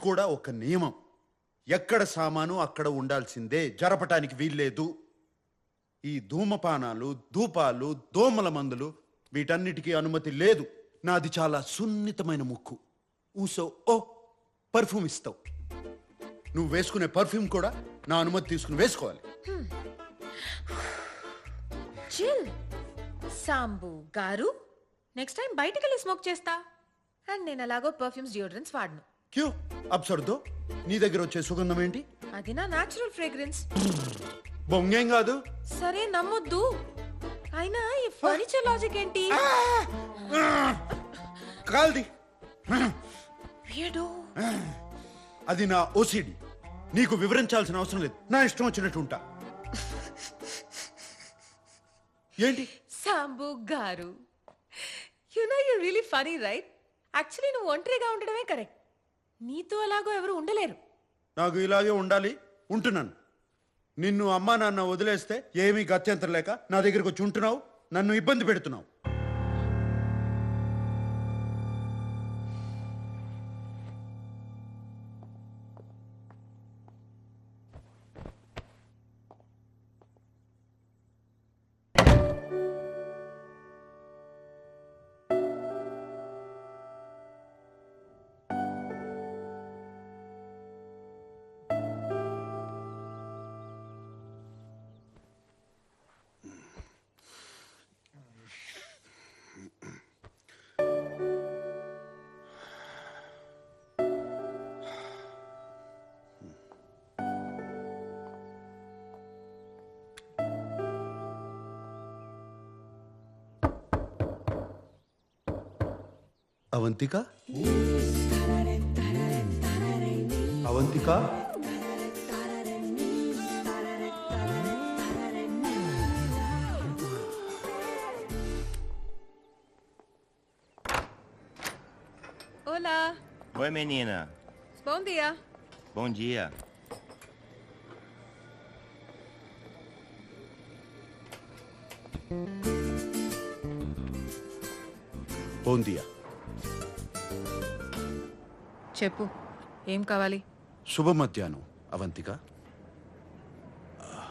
కూడా ఒక నియమం. ఎక్కడ సామాను అక్కడ ఉండాల్సిందే. జరపటానికి వీల్లేదు. ఈ ధూమపానాలు ధూపాలు దోమల మందులు వీటన్నిటికీ అనుమతి లేదు. నాది చాలా సున్నితమైన ముక్కు. ఊసో ఓ పర్ఫ్యూమ్ ఇస్తావు. నువ్వు వేసుకునే పర్ఫ్యూమ్ కూడా నా అనుమతి తీసుకుని వేసుకోవాలి. చిల్. సాంబు గారు నెక్స్ట్ టైం బయటికి వెళ్ళి స్మోక్ చేస్తా. అండ్ నేను అలాగో పర్ఫ్యూమ్స్ డియోడ్రెంట్స్ వాడను. క్యూ? అబ్సర్దో నీ దగ్గర వచ్చే సుగంధం ఏంటి? అది నా న్యాచురల్ ఫ్రేగ్రెన్స్ బొంగేం కాదు. సరే నమ్మొద్దు. అయినా ఈ ఫర్నిచర్ లాజిక్ ఏంటి? కాల్ది. వీడు అది నా ఓసిడి నీకు వివరించాల్సిన అవసరం లేదు. నా ఇష్టం వచ్చినట్టు ఉంటా. ఏంటి? సాంబు గారు. You know you really funny right actually నువ్వు ఒంటరిగా ఉండడమే కరెక్ట్ నీతో అలాగో ఎవరు ఉండలేరు. నాకు ఇలాగే ఉండాలి ఉంటున్నాను. నిన్ను అమ్మా నాన్న వదిలేస్తే ఏమీ గత్యంతరం లేక నా దగ్గరకు వచ్చి ఉంటున్నావు నన్ను ఇబ్బంది పెడుతున్నావు. Avantika? Mm. Avantika? Hola. Oi, menina. Bom dia. Bom dia. Bom dia. చెప్పు. ఏం కావాలి? శుభ మధ్యాహ్నం అవంతిక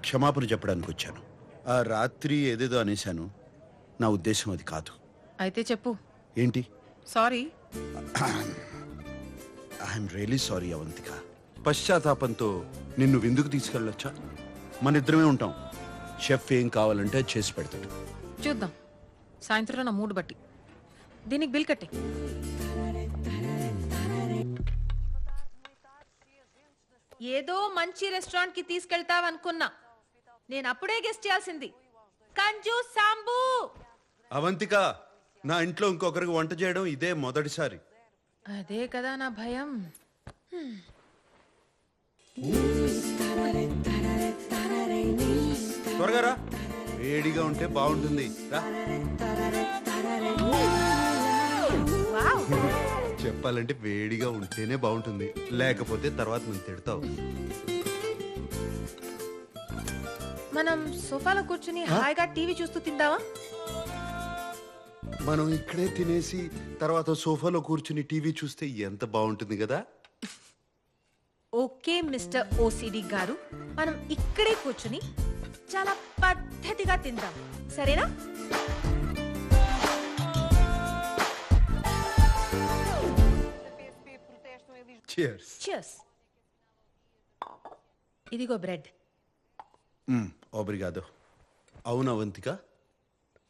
క్షమాపణ చెప్పడానికి వచ్చాను ఆ రాత్రి ఏదేదో అనేశాను. నా ఉద్దేశం అది కాదు. అయితే చెప్పు. ఏంటి? Sorry. I'm really sorry Avantika. పశ్చాత్తాపంతో నిన్ను విందుకు తీసుకెళ్ళొచ్చా? మన ఇద్దరమే ఉంటాం. షెఫ్ ఏం కావాలంటే అది చేసి పెడతాడు. చూద్దాం. సాయంత్రం నా మూడు బట్టి. దీనికి బిల్ కట్టే. ఏదో మంచి రెస్టారెంట్కి తీసుకెళ్తావనుకున్నా నేను అప్పుడే గెస్ట్ చేయాల్సింది. కంజు సాంబు! అవంతిక నా ఇంట్లో ఇంకొకరికి వంట చేయడం ఇదే మొదటిసారి. అదే కదా నా భయం. త్వరగా రా. వేడిగా ఉంటే బాగుంటుంది. రా. వావ్. చెప్పాలంటే వేడిగా ఉంటేనే బాగుంటుంది. లేకపోతే తర్వాత నువ్వు తిడతావు. మనం సోఫాలో కూర్చుని హాయిగా టీవీ చూస్తూ తిందామా? మనం ఇక్కడే తినేసి తర్వాత సోఫాలో కూర్చుని టీవీ చూస్తే ఎంత బాగుంటుంది కదా? ఓకే మిస్టర్ ఓసిడి గారు. మనం ఇక్కడే కూర్చుని చాలా పద్ధతిగా తిందాం. సరేనా? చియర్స్ చియర్స్ ఇదిగో బ్రెడ్. ఓబ్రిగాదో. అవును అవంతిక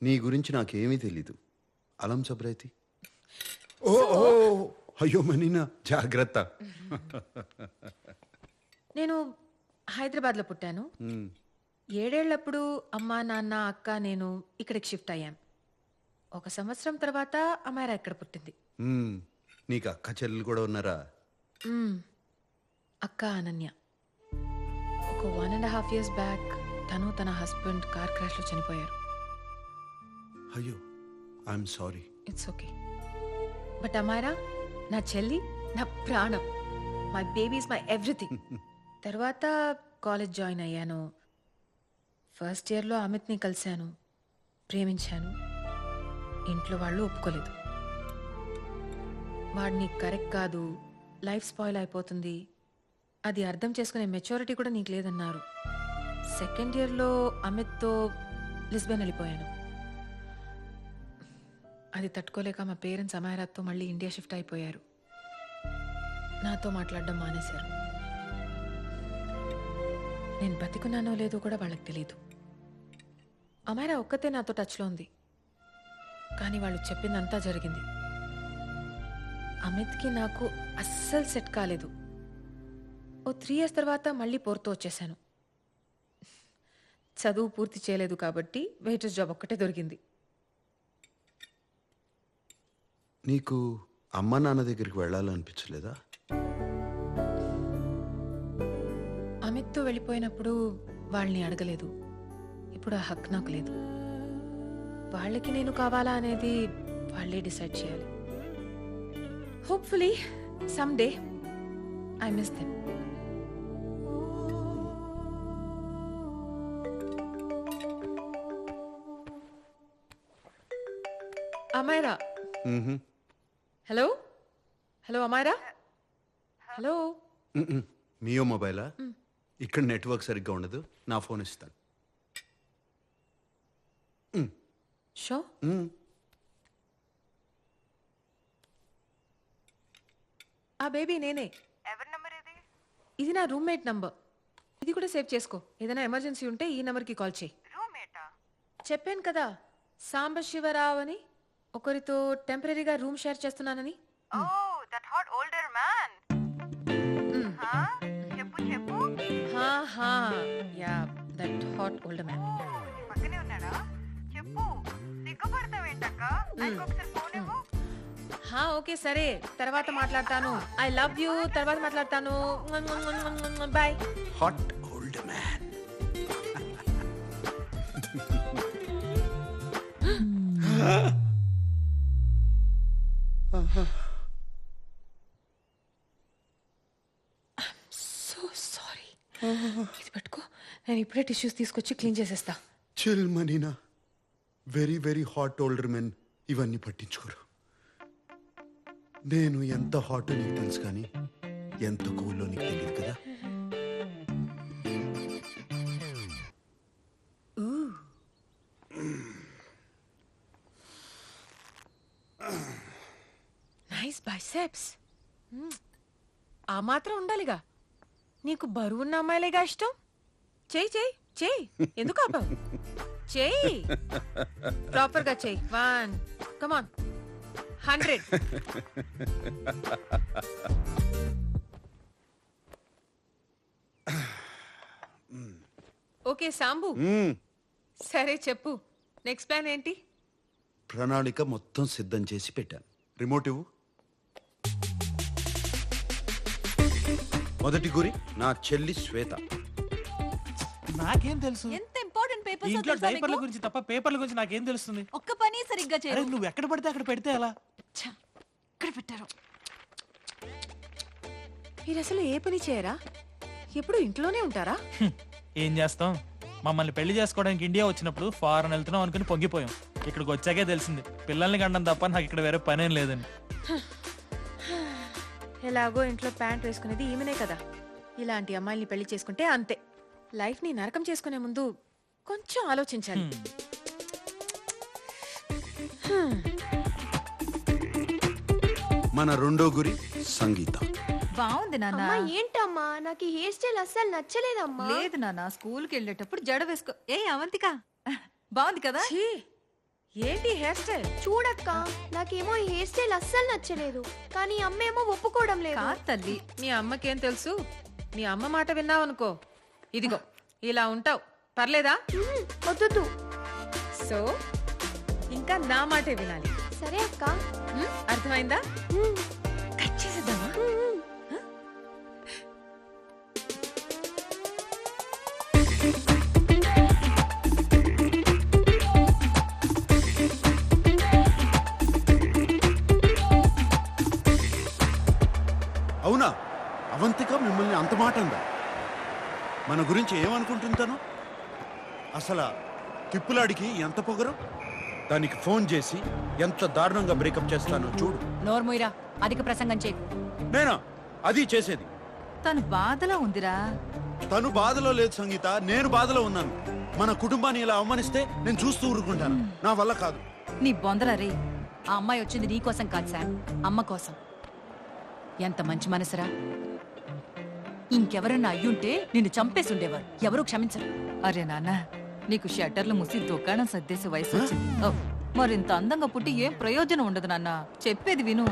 నీ గురించి నాకేమీ తెలీదు. అలం సబ్రైతి ఓ ఓ అయ్యో మనీనా జాగ్రత్త. నేను హైదరాబాద్లో పుట్టాను. ఏడేళ్ళప్పుడు అమ్మా నాన్న అక్క నేను ఇక్కడికి షిఫ్ట్ అయ్యాం. ఒక సంవత్సరం తర్వాత అమ్మాయిరా ఇక్కడ పుట్టింది. నీకు అక్క చెల్లెలు కూడా ఉన్నారా. అక్క అనన్య. ఒక one and half years back తను తన హస్బెండ్ కార్ క్రాష్లో చనిపోయారు. అయ్యో I'm sorry it's okay but Amayra నా చెల్లి నా ప్రాణం. మై బేబీస్ మై ఎవ్రీథింగ్ తర్వాత కాలేజ్ జాయిన్ అయ్యాను. ఫస్ట్ ఇయర్లో అమిత్ని కలిశాను. ప్రేమించాను. ఇంట్లో వాళ్ళు ఒప్పుకోలేదు. వాడిని కరెక్ట్ కాదు. లైఫ్ స్పాయిల్ అయిపోతుంది. అది అర్థం చేసుకునే మెచ్యూరిటీ కూడా నీకు లేదన్నారు. సెకండ్ ఇయర్లో అమిత్తో లిస్బెన్ వెళ్ళిపోయాను. అది తట్టుకోలేక మా పేరెంట్స్ అమాయరాత్తో మళ్ళీ ఇండియా షిఫ్ట్ అయిపోయారు. నాతో మాట్లాడడం మానేశారు. నేను బతికున్నానో లేదో కూడా వాళ్ళకి తెలియదు అమాయరా ఒక్కతే నాతో టచ్లో ఉంది. కానీ వాళ్ళు చెప్పిందంతా జరిగింది. అమిత్కి నాకు అస్సలు సెట్ కాలేదు. ఓ త్రీ ఇయర్స్ తర్వాత మళ్ళీ పోర్తో వచ్చేసాను. చదువు పూర్తి చేయలేదు కాబట్టి వెయిటర్స్ జాబ్ ఒక్కటే దొరికింది. నీకు అమ్మ నాన్న దగ్గరికి వెళ్ళాలనిపించలేదా? అమిత్తో వెళ్ళిపోయినప్పుడు వాళ్ళని అడగలేదు. ఇప్పుడు ఆ హక్ నాకు లేదు. వాళ్ళకి నేను కావాలా అనేది వాళ్ళే డిసైడ్ చేయాలి. Hopefully some day I miss them మ్మ్హ. Hello hello Amaira hello. Meo మొబైలా ఇక్కడ నెట్వర్క్ సరిగ్గా ఉండదు. నా ఫోన్ ఇస్తాను. షో ఆ బేబీ నేనే. ఇది? నా రూమ్మేట్ నంబర్ ఇది కూడా సేవ్ చేసుకో. ఏదైనా ఎమర్జెన్సీ ఉంటే ఈ నెంబర్కి కాల్ చేయి. చెప్పాను కదా సాంబశివరావు అని ఒకరితో టెంపరీగా రూమ్ షేర్ చేస్తున్నానని. Oh, that hot older man. మ్. Huh? చెప్పు చెప్పు. హా హా. Yeah that hot old man పక్కనే ఉన్నాడా? చెప్పు. సిగ్గుపడతావేంటక్క? ఆయనకు ఒకసారి ఫోన్ ఇవ్వు హా ఓకే సరే. తర్వాత మాట్లాడతాను. ఐ లవ్ యూ తర్వాత మాట్లాడతాను. Bye hot old man so sorry ఇది పట్టుకో. నేను ఇప్పుడే టిష్యూస్ తీసుకొచ్చి క్లీన్ చేసేస్తా. Chill మనీనా very very hot older men ఇవన్నీ పట్టించుకోరు. నేను ఎంత హాట్ నీకు తెలుసు కానీ ఎంత కూల్లో నీకు తెలియదు కదా? నైస్ బైసెప్స్ ఆ మాత్రం ఉండాలిగా. నీకు బరువున్న అమ్మాయిలేగా ఇష్టం? చెయ్యి చెయ్యి చెయ్యి ఎందుకు ఆపావు? చెయ్యి ప్రాపర్గా చెయ్యి one come on hundred. Okay Sambu. సరే చెప్పు. నెక్స్ట్ ప్లాన్ ఏంటి? ప్రణాళిక మొత్తం సిద్ధం చేసి పెట్టాను. రిమోట్ ఇవ్వు. మొదటి గురి నా చెల్లి శ్వేత. నాకేం తెలుసు? ఎంత ఇంపార్టెంట్ ఈ పేపర్స్ ఇంట్లో డైపర్ల గురించి తప్ప పేపర్ల గురించి నాకేం తెలుస్తుంది? ఒక్క అరే చేయరు. నువ్వు ఎక్కడ పడితే అక్కడ పెడితే ఎలా? ఛ, ఇక్కడ పెట్టారు. మీరు అసలు ఏ పని చేయరా? ఎప్పుడు ఇంట్లోనే ఉంటారా? హ్మ్. ఏం చేస్తాం? మమ్మల్ని పెళ్ళి చేసుకోవడానికి ఇండియా వచ్చినప్పుడు ఫారెన్ వెళ్తున్నాం అనుకుని పొంగిపోయాం. ఇక్కడికి వచ్చాకే తెలిసింది. పిల్లల్ని కండం తప్ప నాకు ఇక్కడ వేరే పనేం లేదని. ఎలాగో ఇంట్లో ప్యాంట్ వేసుకునేది ఈమెనే కదా. ఇలాంటి అమ్మాయిల్ని పెళ్ళి చేసుకుంటే అంతే. లైఫ్ని నరకం చేసుకునే ముందు కొంచెం ఆలోచించాలి. మన రెండో గురి సంగీత. బాగుంది నాన్న. అమ్మా ఏంటమ్మా? నాకు ఈ హెయిర్ స్టైల్ అస్సలు నచ్చలేదమ్మా. లేదు నాన్న స్కూల్కి వెళ్ళేటప్పుడు జడ వేసుకో ఏ అవంతిక? బాగుంది కదా? ఛీ, ఏంటి హెయిర్ స్టైల్? చూడక్క నాకేమో ఈ హెయిర్ స్టైల్ అస్సలు నచ్చలేదు. కానీ అమ్మ ఏమో ఒప్పుకోవడం లేదు. కాదు తల్లి మీ అమ్మకేం తెలుసు? మీ అమ్మ మాట విన్నావనుకో. ఇదిగో ఇలా ఉంటావు. పర్లేదా? మ్మ్, వద్దు సో ఇంకా నా మాటే వినాలి. సరే అక్క. ఉమ్, అర్థమైందా? కట్ చేసేద్దామా. అవునా? అవంతిక మిమ్మల్ని అంత మాట అందా? మన గురించి ఏమనుకుంటుంటాను అసలు తిప్పులాడికి ఎంత పొగరు? దానికి ఫోన్ చేసి ఎంత దారుణంగా బ్రేకప్ చేస్తానో చూడు. నోర్ముయిరా అధిక ప్రసంగం చేయి. నేనా? అది చేసేది. తను బాధలో ఉందిరా. తను బాధలో లేదు సంగీత నేను బాధలో ఉన్నాను. మన కుటుంబాన్ని ఇలా అవమానిస్తే నేను చూస్తూ ఊరుకుంటాను. నా వల్ల కాదు. నీ బొందరా రే ఆ అమ్మాయి వచ్చింది నీ కోసం కాదు సార్ అమ్మ కోసం. ఎంత మంచి మనసురా. ఇంకెవరన్నా అయ్యుంటే నిన్ను చంపేసి ఉండేవారు. ఎవరు క్షమించరు. అరే నాన్న నీకు షట్టర్లు ముసి దుకాణం సర్దేసే వయసు వచ్చింది. ఓ, మరింత అందంగా పుట్టి ఏం ప్రయోజనం ఉండదు నాన్న. చెప్పేది విను.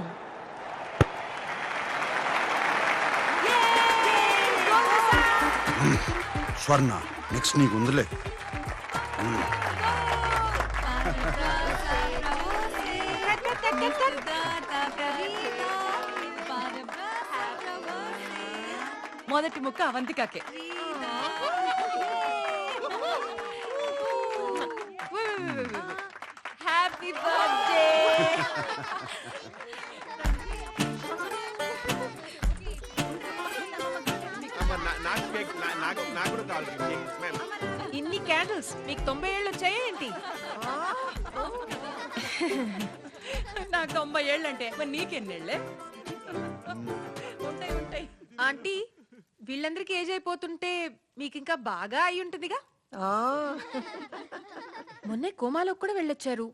స్వర్ణ నెక్స్ట్ నీకు ఉందిలే. మొదటి ముక్క అవంతికాకే. హ్యాపీ బర్త్డే ఇన్ని క్యాండిల్స్ మీకు తొంభై ఏళ్ళు వచ్చాయా ఏంటి నాకు తొంభై ఏళ్ళంటే మరి నీకెన్నేళ్ళే ఉంటాయి ఉంటాయి. ఆంటీ వీళ్ళందరికీ ఏజ్ అయిపోతుంటే మీకు ఇంకా బాగా అయి ఉంటుందిగా మొన్నే కోమాలోకి కూడా వెళ్ళొచ్చారు.